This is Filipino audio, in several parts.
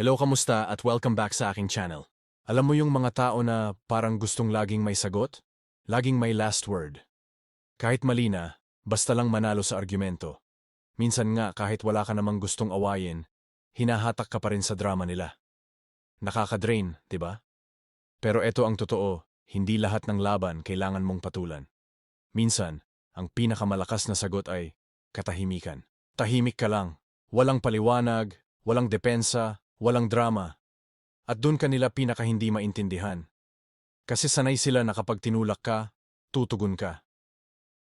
Hello, kamusta at welcome back sa aking channel. Alam mo yung mga tao na parang gustong laging may sagot? Laging may last word. Kahit mali na, basta lang manalo sa argumento. Minsan nga kahit wala ka namang gustong awayin, hinahatak ka pa rin sa drama nila. Nakakadrain, di ba? Pero ito ang totoo, hindi lahat ng laban kailangan mong patulan. Minsan, ang pinakamalakas na sagot ay katahimikan. Tahimik ka lang, walang paliwanag, walang depensa, walang drama. At doon kanila pinaka hindi maintindihan. Kasi sanay sila na kapag tinulak ka, tutugon ka.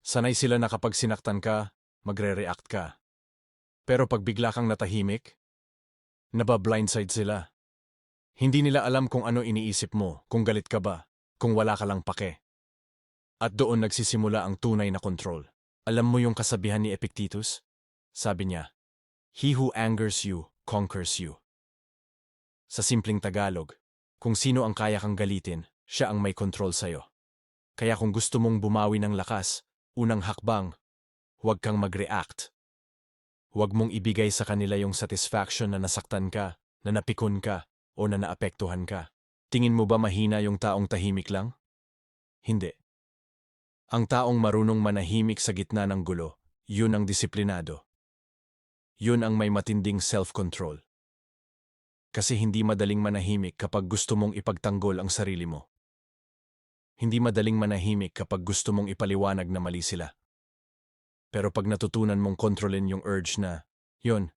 Sanay sila na kapag sinaktan ka, magre-react ka. Pero pag bigla kang natahimik, naba-blindside sila. Hindi nila alam kung ano iniisip mo, kung galit ka ba, kung wala ka lang pake. At doon nagsisimula ang tunay na control. Alam mo yung kasabihan ni Epictetus? Sabi niya, He who angers you, conquers you. Sa simpleng Tagalog, kung sino ang kaya kang galitin, siya ang may control sa'yo. Kaya kung gusto mong bumawi ng lakas, unang hakbang, huwag kang mag-react. Huwag mong ibigay sa kanila yung satisfaction na nasaktan ka, na napikon ka, o na naapektuhan ka. Tingin mo ba mahina yung taong tahimik lang? Hindi. Ang taong marunong manahimik sa gitna ng gulo, yun ang disiplinado. Yun ang may matinding self-control. Kasi hindi madaling manahimik kapag gusto mong ipagtanggol ang sarili mo. Hindi madaling manahimik kapag gusto mong ipaliwanag na mali sila. Pero pag natutunan mong kontrolin yung urge na, yun,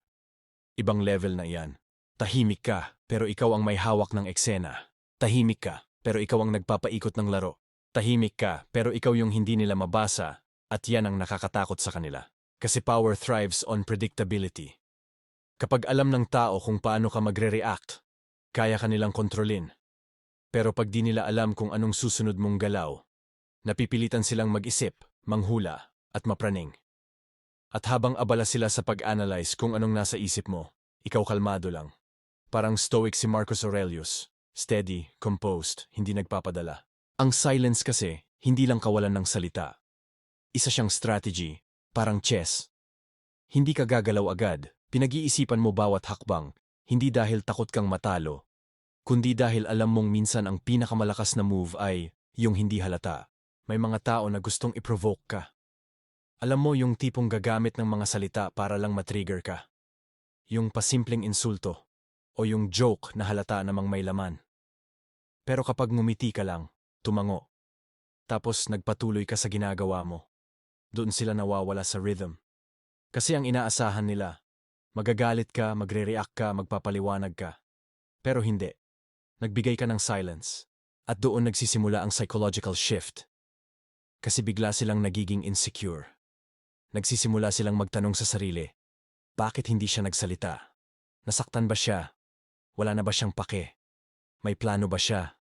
ibang level na iyan. Tahimik ka, pero ikaw ang may hawak ng eksena. Tahimik ka, pero ikaw ang nagpapaikot ng laro. Tahimik ka, pero ikaw yung hindi nila mabasa, at yan ang nakakatakot sa kanila. Kasi power thrives on predictability. Kapag alam ng tao kung paano ka magre-react, kaya ka nilang kontrolin. Pero pag di nila alam kung anong susunod mong galaw, napipilitan silang mag-isip, manghula, at mapraning. At habang abala sila sa pag-analyze kung anong nasa isip mo, ikaw kalmado lang. Parang stoic si Marcus Aurelius. Steady, composed, hindi nagpapadala. Ang silence kasi, hindi lang kawalan ng salita. Isa siyang strategy, parang chess. Hindi ka gagalaw agad, pinag-iisipan mo bawat hakbang, hindi dahil takot kang matalo, kundi dahil alam mong minsan ang pinakamalakas na move ay yung hindi halata. May mga tao na gustong i-provoke ka. Alam mo yung tipong gagamit ng mga salita para lang matrigger ka. Yung pasimpleng insulto o yung joke na halata namang may laman. Pero kapag ngumiti ka lang, tumango, tapos nagpatuloy ka sa ginagawa mo, doon sila nawawala sa rhythm. Kasi ang inaasahan nila, magagalit ka, magre-react ka, magpapaliwanag ka. Pero hindi. Nagbigay ka ng silence. At doon nagsisimula ang psychological shift. Kasi bigla silang nagiging insecure. Nagsisimula silang magtanong sa sarili, bakit hindi siya nagsalita? Nasaktan ba siya? Wala na ba siyang pake? May plano ba siya?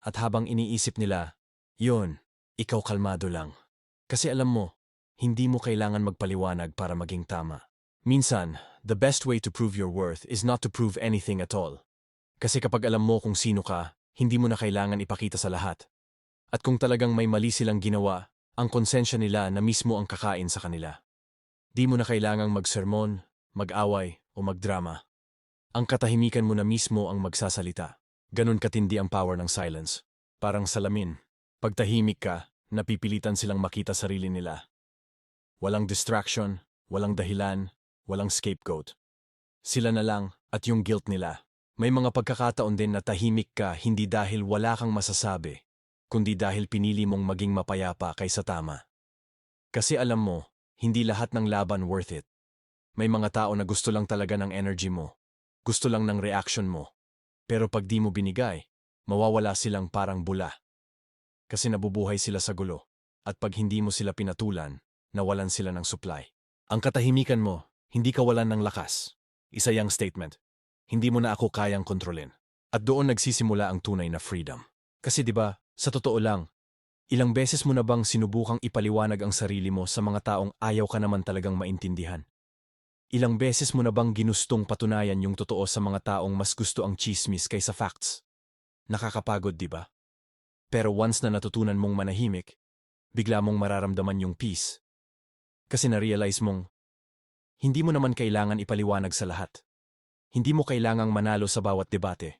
At habang iniisip nila, yun, ikaw kalmado lang. Kasi alam mo, hindi mo kailangan magpaliwanag para maging tama. Minsan, the best way to prove your worth is not to prove anything at all. Kasi kapag alam mo kung sino ka, hindi mo na kailangan ipakita sa lahat. At kung talagang may mali silang ginawa, ang konsensya nila na mismo ang kakain sa kanila. Di mo na kailangang magsermon, mag-away o magdrama. Ang katahimikan mo na mismo ang magsasalita. Ganon katindi ang power ng silence. Parang salamin. Pag tahimik ka, napipilitan silang makita sarili nila. Walang distraction, walang dahilan, walang scapegoat. Sila na lang at yung guilt nila. May mga pagkakataon din na tahimik ka hindi dahil wala kang masasabi, kundi dahil pinili mong maging mapayapa kaysa tama. Kasi alam mo, hindi lahat ng laban worth it. May mga tao na gusto lang talaga ng energy mo. Gusto lang ng reaction mo. Pero pag di mo binigay, mawawala silang parang bula. Kasi nabubuhay sila sa gulo. At pag hindi mo sila pinatulan, nawalan sila ng supply. Ang katahimikan mo, hindi ka walan ng lakas. Isa yang statement. Hindi mo na ako kayang kontrolin. At doon nagsisimula ang tunay na freedom. Kasi 'di ba, sa totoo lang, ilang beses mo na bang sinubukang ipaliwanag ang sarili mo sa mga taong ayaw ka naman talagang maintindihan? Ilang beses mo na bang ginustong patunayan yung totoo sa mga taong mas gusto ang chismis kaysa facts? Nakakapagod, di ba? Pero once na natutunan mong manahimik, bigla mong mararamdaman yung peace. Kasi na-realize mong, hindi mo naman kailangan ipaliwanag sa lahat. Hindi mo kailangang manalo sa bawat debate.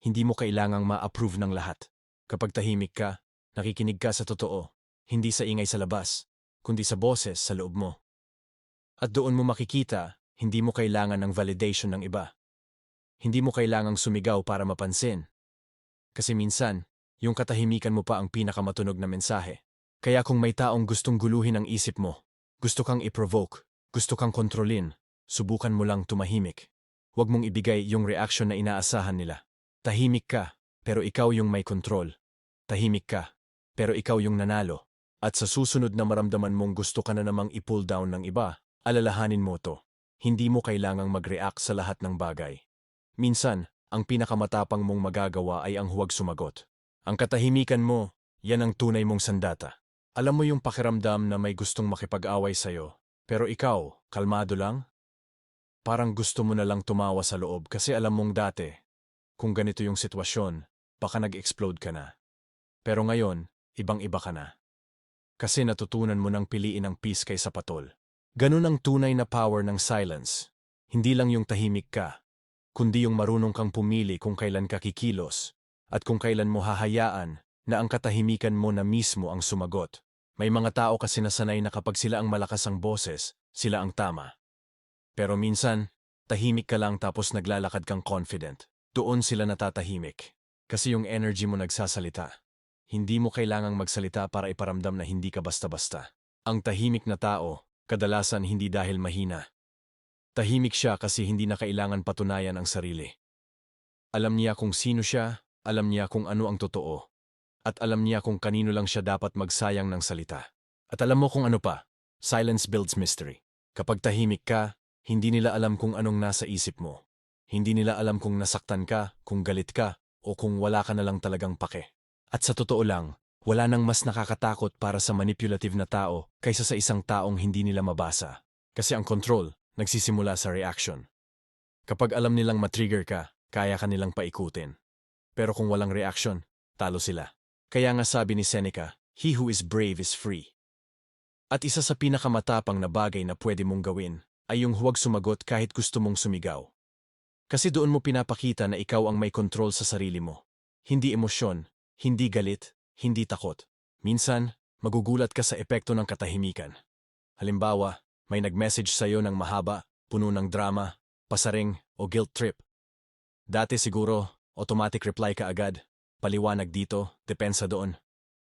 Hindi mo kailangang ma-approve ng lahat. Kapag tahimik ka, nakikinig ka sa totoo, hindi sa ingay sa labas, kundi sa boses sa loob mo. At doon mo makikita, hindi mo kailangan ng validation ng iba. Hindi mo kailangang sumigaw para mapansin. Kasi minsan, yung katahimikan mo pa ang pinakamatunog na mensahe. Kaya kung may taong gustong guluhin ang isip mo, gusto kang i-provoke, gusto kang kontrolin, subukan mo lang tumahimik. Huwag mong ibigay yung reaction na inaasahan nila. Tahimik ka, pero ikaw yung may control. Tahimik ka, pero ikaw yung nanalo. At sa susunod na maramdaman mong gusto ka na namang i-pull down ng iba, alalahanin mo to. Hindi mo kailangang mag-react sa lahat ng bagay. Minsan, ang pinakamatapang mong magagawa ay ang huwag sumagot. Ang katahimikan mo, yan ang tunay mong sandata. Alam mo yung pakiramdam na may gustong makipag-away sa'yo, pero ikaw, kalmado lang? Parang gusto mo na lang tumawa sa loob kasi alam mong dati, kung ganito yung sitwasyon, baka nag-explode ka na. Pero ngayon, ibang-iba ka na. Kasi natutunan mo nang piliin ang peace kaysa patol. Ganun ang tunay na power ng silence. Hindi lang yung tahimik ka, kundi yung marunong kang pumili kung kailan ka kikilos at kung kailan mo hahayaan na ang katahimikan mo na mismo ang sumagot. May mga tao kasi nasanay na kapag sila ang malakas ang boses, sila ang tama. Pero minsan, tahimik ka lang tapos naglalakad kang confident. Doon sila natatahimik. Kasi yung energy mo nagsasalita. Hindi mo kailangang magsalita para iparamdam na hindi ka basta-basta. Ang tahimik na tao, kadalasan hindi dahil mahina. Tahimik siya kasi hindi na kailangan patunayan ang sarili. Alam niya kung sino siya, alam niya kung ano ang totoo, at alam niya kung kanino lang siya dapat magsayang ng salita. At alam mo kung ano pa, silence builds mystery. Kapag tahimik ka, hindi nila alam kung anong nasa isip mo. Hindi nila alam kung nasaktan ka, kung galit ka, o kung wala ka na lang talagang pake. At sa totoo lang, wala nang mas nakakatakot para sa manipulative na tao kaysa sa isang taong hindi nila mabasa. Kasi ang control, nagsisimula sa reaction. Kapag alam nilang matrigger ka, kaya ka nilang paikutin. Pero kung walang reaction, talo sila. Kaya nga sabi ni Seneca, He who is brave is free. At isa sa pinakamatapang na bagay na pwede mong gawin ay yung huwag sumagot kahit gusto mong sumigaw. Kasi doon mo pinapakita na ikaw ang may kontrol sa sarili mo. Hindi emosyon, hindi galit, hindi takot. Minsan, magugulat ka sa epekto ng katahimikan. Halimbawa, may nag-message sa'yo ng mahaba, puno ng drama, pasaring o guilt trip. Dati siguro, automatic reply ka agad, paliwanag dito, depensa doon.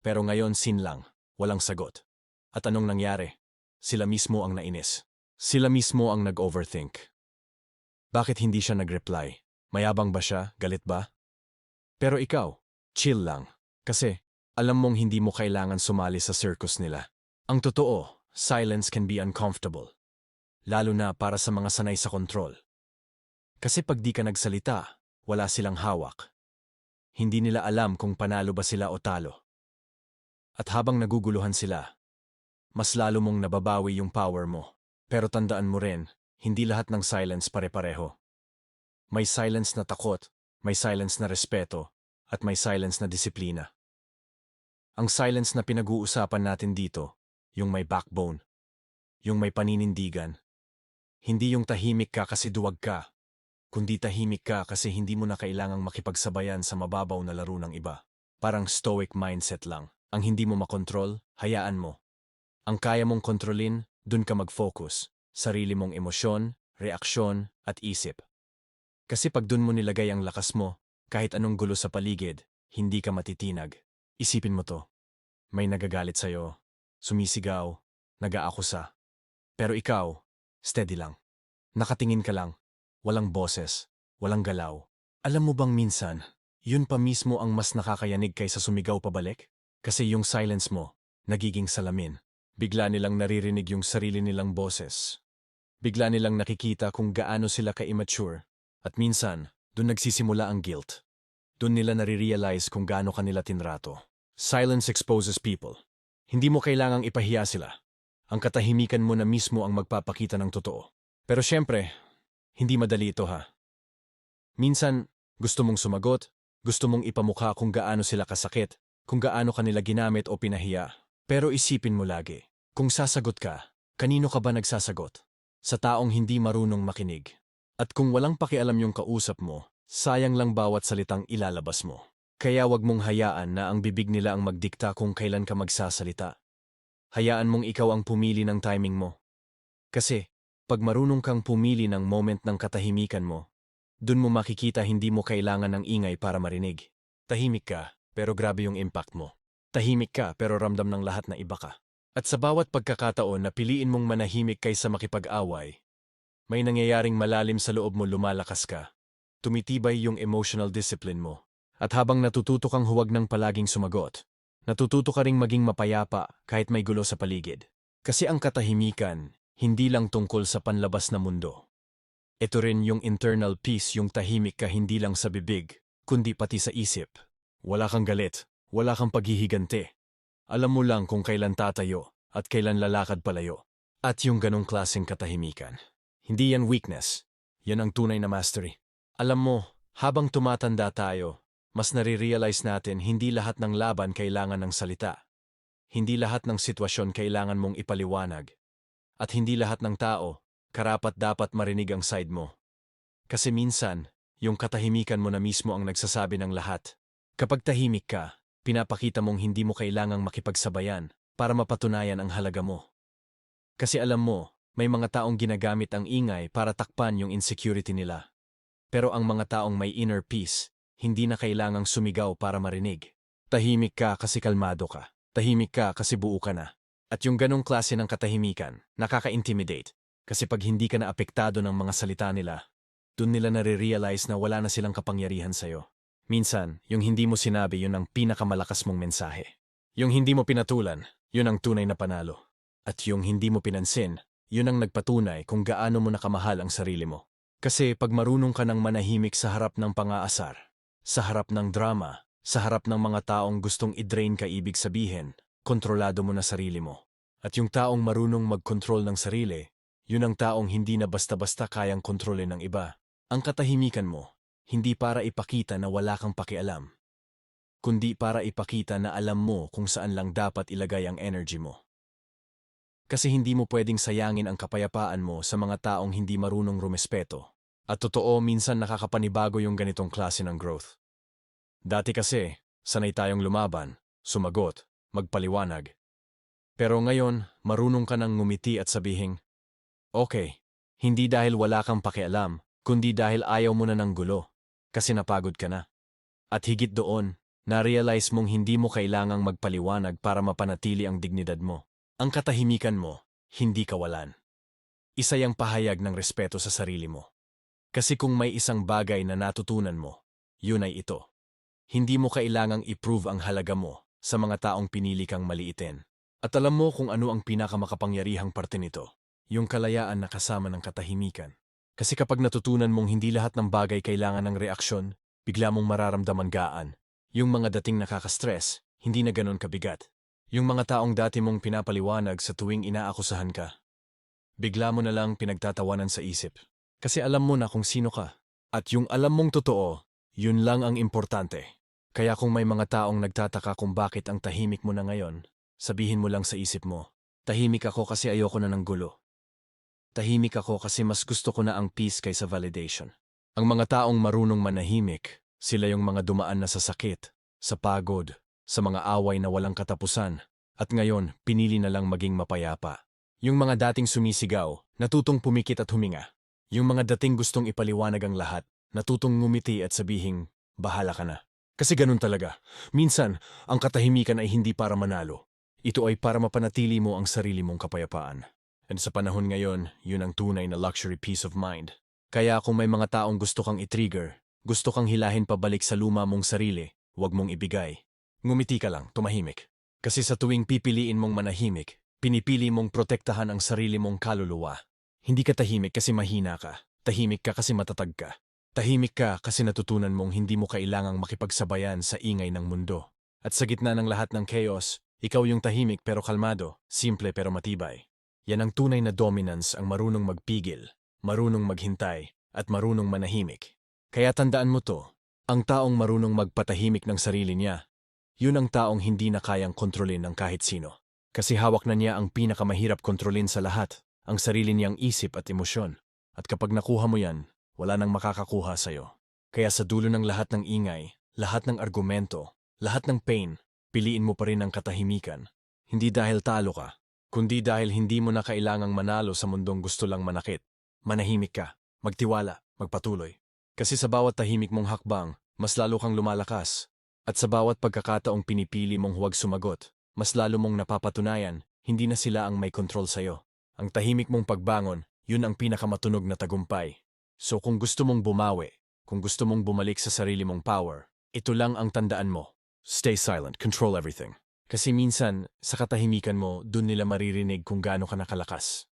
Pero ngayon sin lang, walang sagot. At anong nangyari? Sila mismo ang nainis. Sila mismo ang nag-overthink. Bakit hindi siya nag-reply? Mayabang ba siya? Galit ba? Pero ikaw, chill lang. Kasi, alam mong hindi mo kailangan sumali sa circus nila. Ang totoo, silence can be uncomfortable. Lalo na para sa mga sanay sa kontrol. Kasi pag di ka nagsalita, wala silang hawak. Hindi nila alam kung panalo ba sila o talo. At habang naguguluhan sila, mas lalo mong nababawi yung power mo. Pero tandaan mo rin, hindi lahat ng silence pare-pareho. May silence na takot, may silence na respeto, at may silence na disiplina. Ang silence na pinag-uusapan natin dito, yung may backbone, yung may paninindigan. Hindi yung tahimik ka kasi duwag ka, kundi tahimik ka kasi hindi mo na kailangang makipagsabayan sa mababaw na laro ng iba. Parang stoic mindset lang. Ang hindi mo makontrol, hayaan mo. Ang kaya mong kontrolin, dun ka mag-focus. Sarili mong emosyon, reaksyon, at isip. Kasi pag dun mo nilagay ang lakas mo, kahit anong gulo sa paligid, hindi ka matitinag. Isipin mo to. May nagagalit sa'yo, sumisigaw, nag-aakusa. Pero ikaw, steady lang. Nakatingin ka lang, walang boses, walang galaw. Alam mo bang minsan, yun pa mismo ang mas nakakayanig kaysa sumigaw pabalik? Kasi yung silence mo, nagiging salamin. Bigla nilang naririnig yung sarili nilang boses. Bigla nilang nakikita kung gaano sila ka-immature. At minsan, dun nagsisimula ang guilt. Dun nila nare-realize kung gaano kanila tinrato. Silence exposes people. Hindi mo kailangang ipahiya sila. Ang katahimikan mo na mismo ang magpapakita ng totoo. Pero syempre, hindi madali ito ha. Minsan, gusto mong sumagot, gusto mong ipamukha kung gaano sila kasakit, kung gaano kanila ginamit o pinahiya. Pero isipin mo lagi, kung sasagot ka, kanino ka ba nagsasagot? Sa taong hindi marunong makinig. At kung walang pakialam yung kausap mo, sayang lang bawat salitang ilalabas mo. Kaya wag mong hayaan na ang bibig nila ang magdikta kung kailan ka magsasalita. Hayaan mong ikaw ang pumili ng timing mo. Kasi, pag marunong kang pumili ng moment ng katahimikan mo, dun mo makikita hindi mo kailangan ng ingay para marinig. Tahimik ka, pero grabe yung impact mo. Tahimik ka, pero ramdam ng lahat na iba ka. At sa bawat pagkakataon na piliin mong manahimik kaysa makipag-away, may nangyayaring malalim sa loob mo lumalakas ka. Tumitibay yung emotional discipline mo. At habang natututo kang huwag ng palaging sumagot, natututo ka ring maging mapayapa kahit may gulo sa paligid. Kasi ang katahimikan, hindi lang tungkol sa panlabas na mundo. Ito rin yung internal peace yung tahimik ka hindi lang sa bibig, kundi pati sa isip. Wala kang galit, wala kang paghihigante. Alam mo lang kung kailan tatayo at kailan lalakad palayo. At yung ganong klaseng katahimikan. Hindi yan weakness. Yan ang tunay na mastery. Alam mo, habang tumatanda tayo, mas nare-realize natin hindi lahat ng laban kailangan ng salita. Hindi lahat ng sitwasyon kailangan mong ipaliwanag. At hindi lahat ng tao, karapat dapat marinig ang side mo. Kasi minsan, yung katahimikan mo na mismo ang nagsasabi ng lahat. Kapag tahimik ka, pinapakita mong hindi mo kailangang makipagsabayan para mapatunayan ang halaga mo. Kasi alam mo, may mga taong ginagamit ang ingay para takpan yung insecurity nila. Pero ang mga taong may inner peace, hindi na kailangang sumigaw para marinig. Tahimik ka kasi kalmado ka. Tahimik ka kasi buo ka na. At yung ganong klase ng katahimikan, nakaka-intimidate. Kasi pag hindi ka na apektado ng mga salita nila, dun nila nare-realize na wala na silang kapangyarihan sa'yo. Minsan, yung hindi mo sinabi yun ang pinakamalakas mong mensahe. Yung hindi mo pinatulan, yun ang tunay na panalo. At yung hindi mo pinansin, yun ang nagpatunay kung gaano mo nakamahal ang sarili mo. Kasi pag marunong ka ng manahimik sa harap ng pangaasar, sa harap ng drama, sa harap ng mga taong gustong i-drain ka ibig sabihin, kontrolado mo na sarili mo. At yung taong marunong mag-control ng sarili, yun ang taong hindi na basta-basta kayang kontrolin ng iba. Ang katahimikan mo, hindi para ipakita na wala kang pakialam, kundi para ipakita na alam mo kung saan lang dapat ilagay ang energy mo. Kasi hindi mo pwedeng sayangin ang kapayapaan mo sa mga taong hindi marunong rumespeto. At totoo, minsan nakakapanibago yung ganitong klase ng growth. Dati kasi, sanay tayong lumaban, sumagot, magpaliwanag. Pero ngayon, marunong ka nang ngumiti at sabihing, Okay, hindi dahil wala kang pakialam, kundi dahil ayaw mo na ng gulo, kasi napagod ka na. At higit doon, na-realize mong hindi mo kailangang magpaliwanag para mapanatili ang dignidad mo. Ang katahimikan mo, hindi kawalan. Isa yang pahayag ng respeto sa sarili mo. Kasi kung may isang bagay na natutunan mo, yun ay ito. Hindi mo kailangang i-prove ang halaga mo sa mga taong pinili kang maliitin. At alam mo kung ano ang pinakamakapangyarihang parte nito, yung kalayaan na kasama ng katahimikan. Kasi kapag natutunan mong hindi lahat ng bagay kailangan ng reaksyon, bigla mong mararamdaman gaan. Yung mga dating nakaka-stress, hindi na ganon kabigat. Yung mga taong dati mong pinapaliwanag sa tuwing inaakusahan ka. Bigla mo na lang pinagtatawanan sa isip. Kasi alam mo na kung sino ka. At yung alam mong totoo, yun lang ang importante. Kaya kung may mga taong nagtataka kung bakit ang tahimik mo na ngayon, sabihin mo lang sa isip mo, tahimik ako kasi ayoko na ng gulo. Tahimik ako kasi mas gusto ko na ang peace kaysa validation. Ang mga taong marunong manahimik, sila yung mga dumaan na sa sakit, sa pagod, sa mga away na walang katapusan, at ngayon pinili na lang maging mapayapa. Yung mga dating sumisigaw, natutong pumikit at huminga. Yung mga dating gustong ipaliwanag ang lahat, natutong ngumiti at sabihing, bahala ka na. Kasi ganun talaga. Minsan, ang katahimikan ay hindi para manalo. Ito ay para mapanatili mo ang sarili mong kapayapaan. And sa panahon ngayon, yun ang tunay na luxury peace of mind. Kaya kung may mga taong gusto kang i-trigger, gusto kang hilahin pabalik sa luma mong sarili, huwag mong ibigay. Ngumiti ka lang, tumahimik. Kasi sa tuwing pipiliin mong manahimik, pinipili mong protektahan ang sarili mong kaluluwa. Hindi ka tahimik kasi mahina ka. Tahimik ka kasi matatag ka. Tahimik ka kasi natutunan mong hindi mo kailangang makipagsabayan sa ingay ng mundo. At sa gitna ng lahat ng chaos, ikaw yung tahimik pero kalmado, simple pero matibay. Yan ang tunay na dominance ang marunong magpigil, marunong maghintay, at marunong manahimik. Kaya tandaan mo to, ang taong marunong magpatahimik ng sarili niya, yun ang taong hindi na kayang kontrolin ng kahit sino. Kasi hawak na niya ang pinakamahirap kontrolin sa lahat, ang sarili niyang isip at emosyon. At kapag nakuha mo yan, wala nang makakakuha sa'yo. Kaya sa dulo ng lahat ng ingay, lahat ng argumento, lahat ng pain, piliin mo pa rin ang katahimikan. Hindi dahil talo ka, kundi dahil hindi mo na kailangang manalo sa mundong gusto lang manakit. Manahimik ka, magtiwala, magpatuloy. Kasi sa bawat tahimik mong hakbang, mas lalo kang lumalakas. At sa bawat pagkakataong pinipili mong huwag sumagot, mas lalo mong napapatunayan, hindi na sila ang may kontrol sa'yo. Ang tahimik mong pagbangon, yun ang pinakamatunog na tagumpay. So kung gusto mong bumawi, kung gusto mong bumalik sa sarili mong power, ito lang ang tandaan mo. Stay silent, control everything. Kasi minsan, sa katahimikan mo, dun nila maririnig kung gaano ka nakalakas.